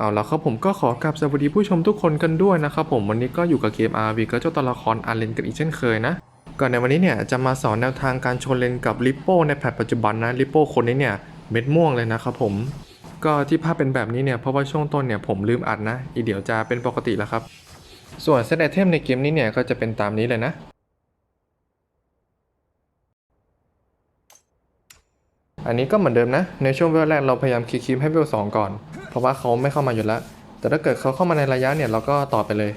เอาแล้วครับผมก็ขอกราบสวัสดีผู้ชมทุกคนกันด้วยนะครับผมวันนี้ก็อยู่กับเกม RV ก็เจ้าตัวละครอาร์เลนกันอีกเช่นเคยนะก่อนในวันนี้เนี่ยจะมาสอนแนวทางการชนเลนกับลิปโป้ในแพทปัจจุบันนะลิปโป้คนนี้เนี่ยเม็ดม่วงเลยนะครับผมก็ที่ภาพเป็นแบบนี้เนี่ยเพราะว่าช่วงต้นเนี่ยผมลืมอัดนะ อีเดี๋ยวจะเป็นปกติแล้วครับ ส่วนเซตไอเทมในเกมนี้เนี่ยก็จะเป็นตามนี้เลยนะอันนี้ก็เหมือนเดิมนะ ในช่วงเวลแรกเราพยายามคีย์คีมให้เวลสองก่อน เพราะว่าเขาไม่เข้ามาอยู่แล้ว แต่ถ้าเกิดเขาเข้ามาในระยะเนี่ยเราก็ต่อไปเลย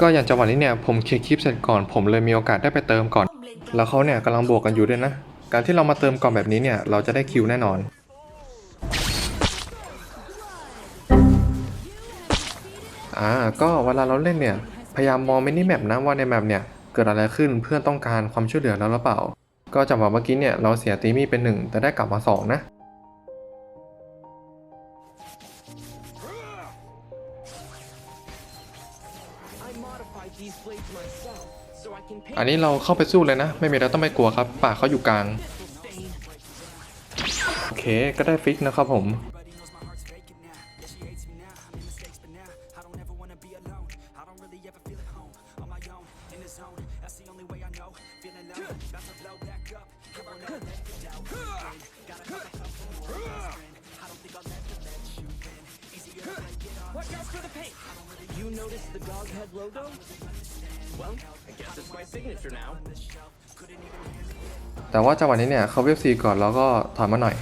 ก็อย่างจังหวะนี้เนี่ยผมเคลียร์คลิปเสร็จก่อนผมเลยมีโอกาสได้ไปเติมก่อน แล้วเขาเนี่ยกำลังบวกกันอยู่ด้วยนะ การที่เรามาเติมก่อนแบบนี้เนี่ยเราจะได้คิวแน่นอน อ่าก็เวลาเราเล่นเนี่ย พยายามมองมินิแมปนะว่าในแมปเนี่ย เกิดอะไรขึ้นเพื่อนต้องการความช่วยเหลือเราหรือเปล่า ก็จังหวะเมื่อกี้เนี่ยเราเสียตีมี่เป็นหนึ่งแต่ได้กลับมาสองนะอันนี้เราเข้าไปสู้เลยนะ ไม่มีเราต้องไม่กลัวครับ ป่าเขาอยู่กลาง โอเค ก็ได้ฟิกนะครับผม dog head logo? Well, I guess it's my signature now. แต่ว่าจังหวะนี้เนี่ยเขาเวฟซีก่อนแล้วก็ถอยมาหน่อย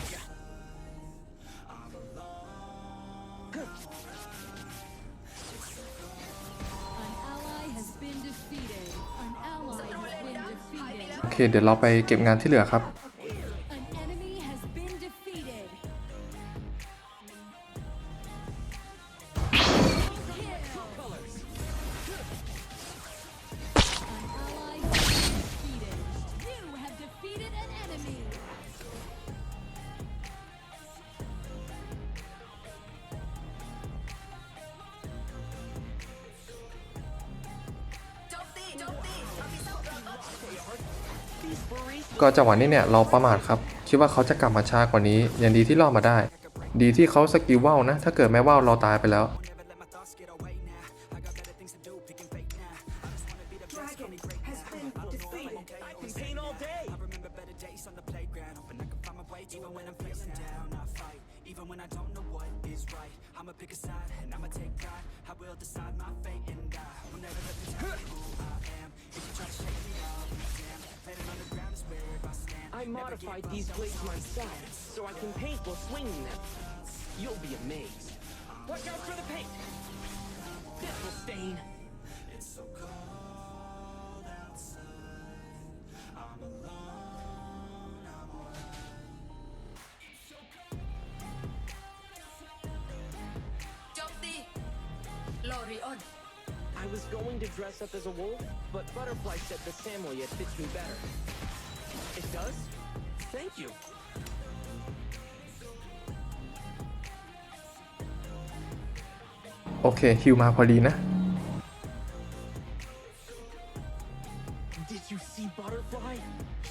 An ally has been defeated. An ally has been defeated. โอเค เดี๋ยวเราไปเก็บงานที่เหลือครับ ก็จังหวะนี้เนี่ยเราประมาทครับ คิดว่าเขาจะกลับมาช้ากว่านี้ยังดีที่รอดมาได้ ดีที่เขาสกิลว่าวนะ ถ้าเกิดไม่ว่าวเราตายไปแล้ว Dragon has been defeated. I is right. I'ma pick a side and I'ma take pride I will decide my fate and Will never let tell who I am. If you try to shake me damn underground is where I stand. I modified these blades myself So I can paint while swinging them. You'll be amazed. Watch out for the paint. This will stain. It's so cold. Was going to dress up as a wolf, but Butterfly said the Samoyed fits me better. It does? Thank you. โอเคฮิวมาพอดีนะ Did you see Butterfly?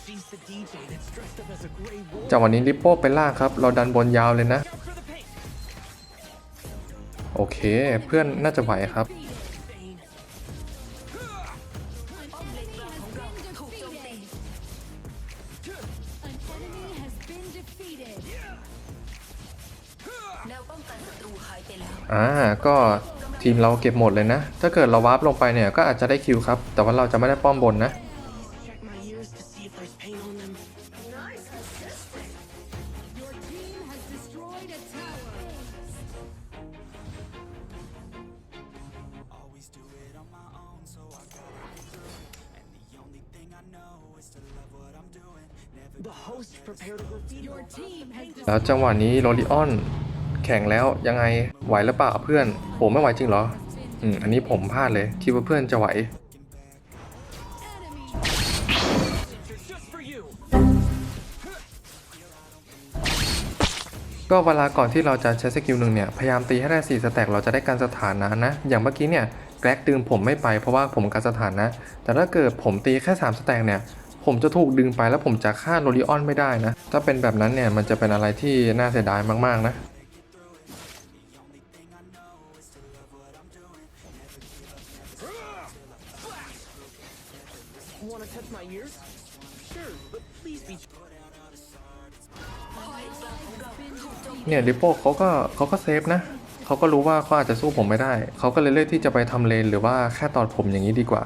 She's the DJ that's dressed up as a gray wolf. จังหวะนี้ลิปโป้ไปล่างครับ เราดันบนยาวเลยนะ Out for the paint. โอเค เพื่อนน่าจะไหวครับ องกันศัตรูหายไปแล้วอ่าก็ทีมเราเก็บหมดเลยนะ ถ้าเกิดเราวาร์ปลงไปเนี่ยก็อาจจะได้คิวครับ แต่ว่าเราจะไม่ได้ป้อมบนนะ Check my ears to see if there's paint on them. Your team has destroyed a tower. Always do it on my own, so I gotta get through it. And the only thing I know is to love what I'm doing. Never The host prepared a graffiti. Your team has แล้วจังหวะนี้โรลิออน แข่งแล้วยังไงไหวหรือเปล่าเพื่อนผมไม่ไหวจริงเหรอ อืมอันนี้ผมพลาดเลย คิดว่าเพื่อนจะไหวก็เวลาก่อนที่เราจะใช้สกิลหนึ่งเนี่ย พยายามตีให้ได้ 4 สแต็กเราจะได้การสถานะนะ อย่างเมื่อกี้เนี่ยแกร็กดึงผมไม่ไปเพราะว่าผมการสถานะ แต่ถ้าเกิดผมตีแค่ 3 สแต็กเนี่ย ผมจะถูกดึงไปแล้วผมจะฆ่าโรลิออนไม่ได้นะ ถ้าเป็นแบบนั้นเนี่ย มันจะเป็นอะไรที่น่าเสียดายมาก ๆ นะ เนี่ยลิปโป้เขาก็เขาก็เซฟนะเขาก็รู้ว่าเขาอาจจะสู้ผมไม่ได้ เขาก็เลยเลือกที่จะไปทำเลนหรือว่าแค่ตอดผมอย่างนี้ดีกว่า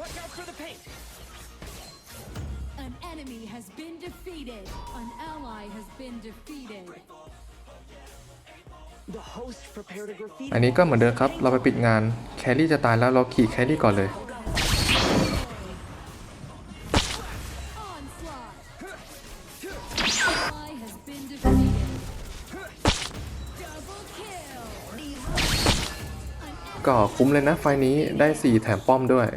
Watch out for the paint! An enemy has been defeated. An ally has been defeated. The host prepared a graffiti. อันนี้ก็เหมือนเดิมครับ เราไปปิดงาน แครี่จะตายแล้วเราขี่แครี่ก่อนเลย ก็คุ้มเลยนะไฟล์นี้ได้ 4 แถมป้อมด้วย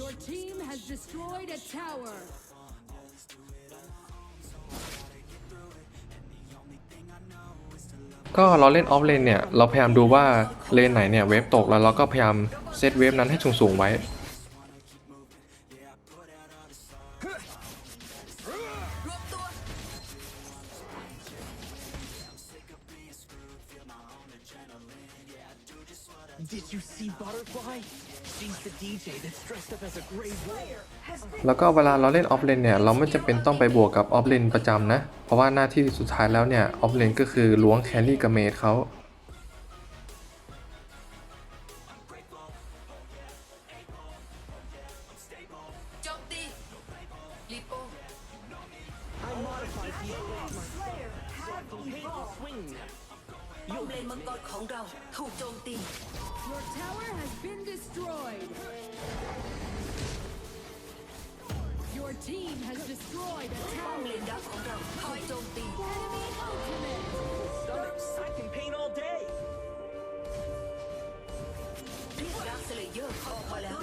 Your team has destroyed a tower. ก็เราเล่นออฟเลนเนี่ย เราพยายามดูว่าเลนไหนเนี่ยเวฟตกแล้วเราก็พยายามเซตเวฟนั้นให้สูงๆไว้ รวมตัว Did you see Butterfly? She's the DJ that's dressed up as a Grey Wolf. แล้วก็เวลาเราเล่นออฟเลนเนี่ยเราไม่จำเป็นต้องไปบวกกับออฟเลนประจำนะ เพราะว่าหน้าที่สุดท้ายแล้วเนี่ยออฟเลนก็คือล้วงแครี่กับเมดเขา ถูกโจมตี Your tower has been destroyed. Your team has destroyed a ป้อมเล tower. นดักของเราถูกโจมตี Enemy ultimate. Stomachs, I can paint all day. เรียกดักสเลเยอร์ออกมาแล้ว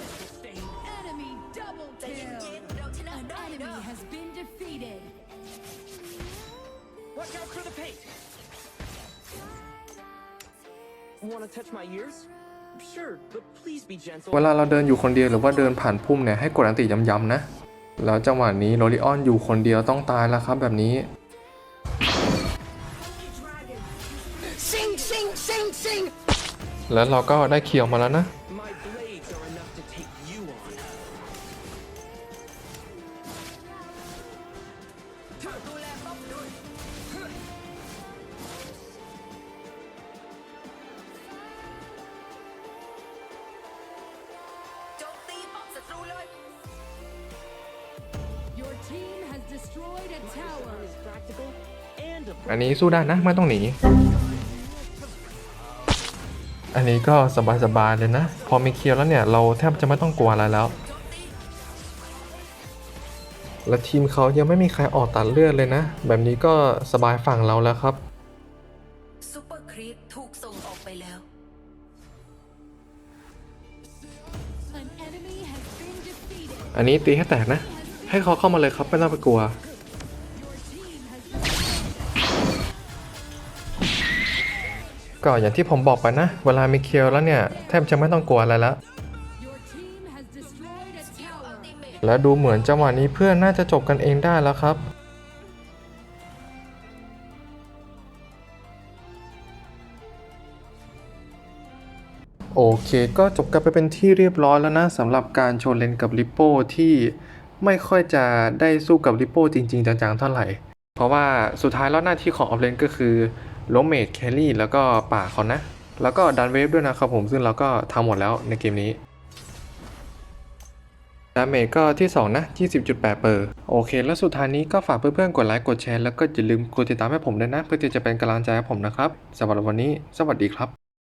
เวลาเราเดินอยู่คนเดียวหรือว่าเดินผ่านพุ่มเนี่ยให้กดอันติย้ำๆนะ แล้วจังหวะนี้โรลิออนอยู่คนเดียวต้องตายแล้วครับแบบนี้ แล้วเราก็ได้เคียวมาแล้วนะ อันนี้สู้ได้นะ ไม่ต้องหนี อันนี้ก็สบายๆเลยนะ พอมีเคียวแล้วเนี่ย เราแทบจะไม่ต้องกลัวอะไรแล้วโจมตีและทีมเขายังไม่มีใครออกตัดเลือดเลยนะ แบบนี้ก็สบายฝั่งเราแล้วครับซูเปอร์ครีปถูกส่งออกไปแล้ว An enemy has been defeated. อันนี้ตีให้แตกนะ ให้เขาเข้ามาเลยครับ ไม่ต้องไปกลัว ก็อย่างที่ผมบอกไปนะ เวลามีเคียวแล้วเนี่ย แทบจะไม่ต้องกลัวอะไรแล้ว และดูเหมือนจังหวะนี้เพื่อนน่าจะจบกันเองได้แล้วครับโอเค ก็จบกันไปเป็นที่เรียบร้อยแล้วนะสำหรับการโชว์เลนกับลิปโป้ที่ไม่ค่อยจะได้สู้กับลิปโป้จริง ๆ จังๆเท่าไหร่ เพราะว่าสุดท้ายแล้วหน้าที่ของออฟเลนก็คือ ล้มเมดแครี่แล้วก็ป่าเขานะ แล้วก็ดันเวฟด้วยนะครับผมซึ่งเราก็ทำหมดแล้วในเกมนี้ดาเมจก็ที่ 2 นะ 20.8 เปอร์ โอเค แล้วสุดท้ายนี้ก็ฝากเพื่อนๆ กดไลค์ กดแชร์ แล้วก็อย่าลืมกดติดตามให้ผมด้วยนะ เพื่อที่จะเป็นกำลังใจให้ผมนะครับ สำหรับวันนี้ สวัสดีครับ